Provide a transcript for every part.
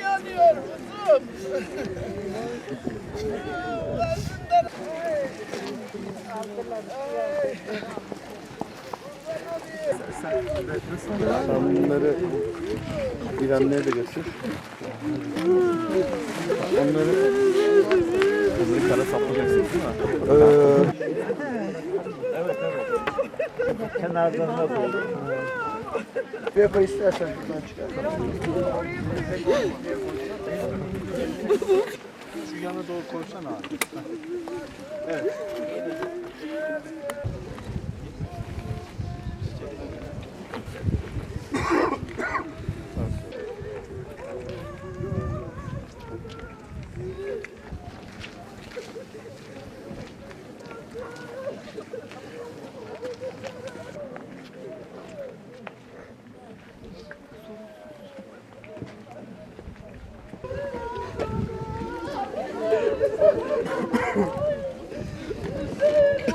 yanıyor kuzum. Sen bunları İrem'lere de götür. Onları Bunları kara saplayacaksın değil mi? Kenardan da koy. Vefa istersen şuradan çıkar. Şu yana doğru koysana abi. Onlarınki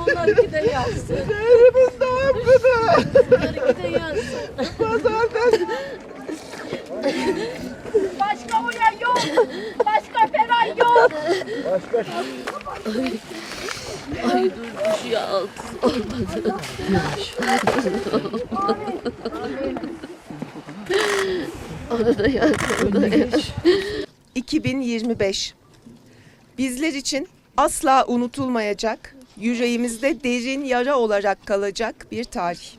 de yansın. Elimiz ne yaptı? Onlarınki de yansın. Pazardan Başka uyan yok. Başka falan yok. Ay dur düşüyor altı. Olmadı. 2025 bizler için asla unutulmayacak, yüreğimizde derin yara olarak kalacak bir tarih.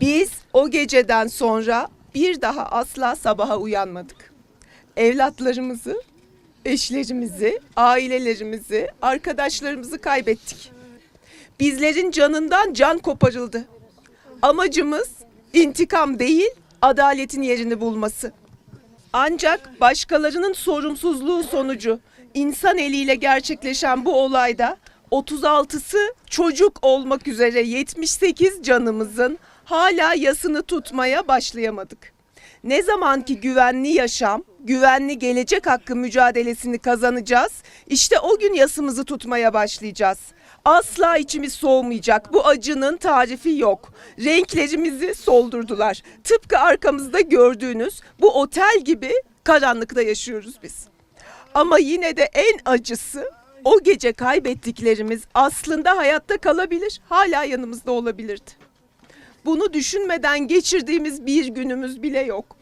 Biz o geceden sonra bir daha asla sabaha uyanmadık. Evlatlarımızı, eşlerimizi, ailelerimizi, arkadaşlarımızı kaybettik. Bizlerin canından can koparıldı. Amacımız intikam değil, adaletin yerini bulması. Ancak başkalarının sorumsuzluğu sonucu insan eliyle gerçekleşen bu olayda 36'sı çocuk olmak üzere 78 canımızın hala yasını tutmaya başlayamadık. Ne zaman ki güvenli yaşam, güvenli gelecek hakkı mücadelesini kazanacağız, işte o gün yasımızı tutmaya başlayacağız. Asla içimiz soğumayacak. Bu acının tarifi yok. Renklerimizi soldurdular. Tıpkı arkamızda gördüğünüz bu otel gibi karanlıkta yaşıyoruz biz. Ama yine de en acısı o gece kaybettiklerimiz aslında hayatta kalabilir, hala yanımızda olabilirdi. Bunu düşünmeden geçirdiğimiz bir günümüz bile yok.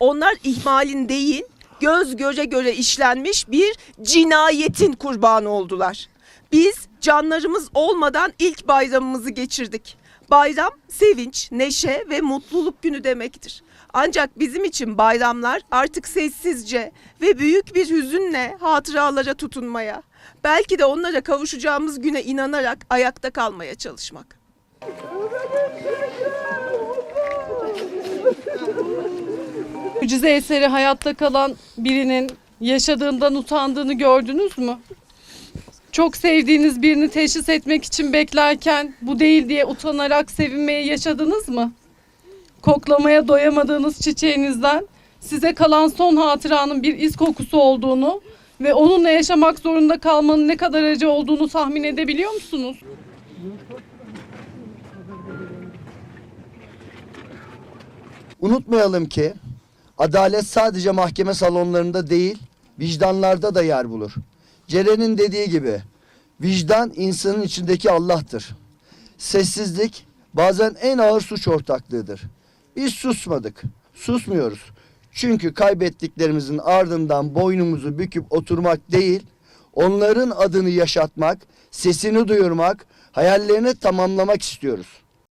Onlar ihmalin değil, göz göre göre işlenmiş bir cinayetin kurbanı oldular. Biz canlarımız olmadan ilk bayramımızı geçirdik. Bayram sevinç, neşe ve mutluluk günü demektir. Ancak bizim için bayramlar artık sessizce ve büyük bir hüzünle hatıralara tutunmaya, belki de onlara kavuşacağımız güne inanarak ayakta kalmaya çalışmak. Mucize eseri hayatta kalan birinin yaşadığından utandığını gördünüz mü? Çok sevdiğiniz birini teşhis etmek için beklerken bu değil diye utanarak sevinmeyi yaşadınız mı? Koklamaya doyamadığınız çiçeğinizden size kalan son hatıranın bir iz kokusu olduğunu ve onunla yaşamak zorunda kalmanın ne kadar acı olduğunu tahmin edebiliyor musunuz? Unutmayalım ki adalet sadece mahkeme salonlarında değil, vicdanlarda da yer bulur. Ceren'in dediği gibi vicdan insanın içindeki Allah'tır. Sessizlik bazen en ağır suç ortaklığıdır. Biz susmadık, susmuyoruz. Çünkü kaybettiklerimizin ardından boynumuzu büküp oturmak değil, onların adını yaşatmak, sesini duyurmak, hayallerini tamamlamak istiyoruz.